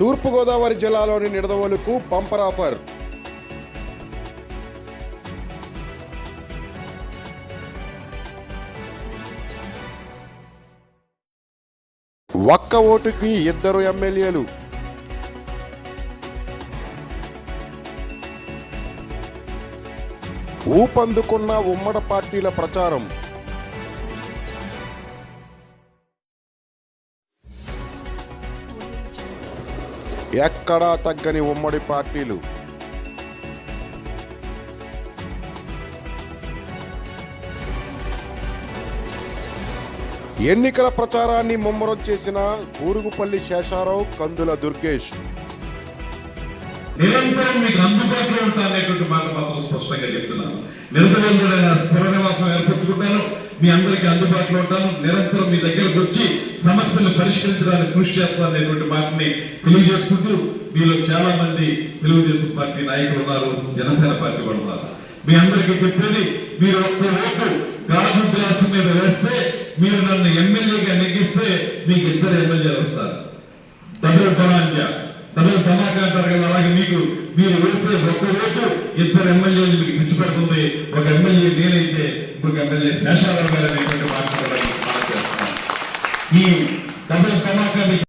తూర్పుగోదావరి జిల్లాలోని నిడదవోలుకు bumper offer. ఒక్క ఓటుకి ఇద్దరు ఎమ్మెల్యేలు. ఊపందుకున్న ఉమ్మడి పార్టీల ప్రచారం. ఎక్కడా తగ్గని ఉమ్మడి పార్టీలు. ఎన్నికల ప్రచారాన్ని ముమ్మరం చేసిన ఊరుగుపల్లి శేషారావు కందుల దుర్గేష్. నిరంతరం మీకు అందుబాటులో ఉంటాననేటువంటి మాట మాత్రం స్పష్టంగా చెప్తున్నాను. నిరంతరం స్థిర నివాసం ఏర్పరచుకుంటాను. మీ అందరికీ అందుబాటులో ఉంటాను. నిరంతరం మీ దగ్గరకు వచ్చి సమస్యలు పరిష్కరించడానికి కృషి చేస్తాననేటువంటి మాటని తెలియజేసుకుంటూ మీలో చాలా మంది తెలుగుదేశం పార్టీ నాయకులు ఉన్నారు జనసేన పార్టీ వాళ్ళు ఉన్నారు. మీ అందరికీ చెప్పేది మీరు ఒక్క ఓటు గాజు గ్లాసు మీద వేస్తే మీరు నన్ను ఎమ్మెల్యేగా నెగ్గిస్తే మీకు ఇద్దరు ఎమ్మెల్యేలు వస్తారు. డబుల్ బలాంజా డబుల్ ధమాకా అంటారు కదా అలాగే మీకు మీరు వేసే ఒక్క ఓటు ఇద్దరు ఎమ్మెల్యేలు మీకు తెచ్చిపెడుతుంది. ఒక ఎమ్మెల్యే నేనైతే ఇంకొక ఎమ్మెల్యే శేషారావు గారు అనేటువంటి మాట కూడా మీకు మనం చేస్తున్నాను. ఈ డబుల్ ధమాకా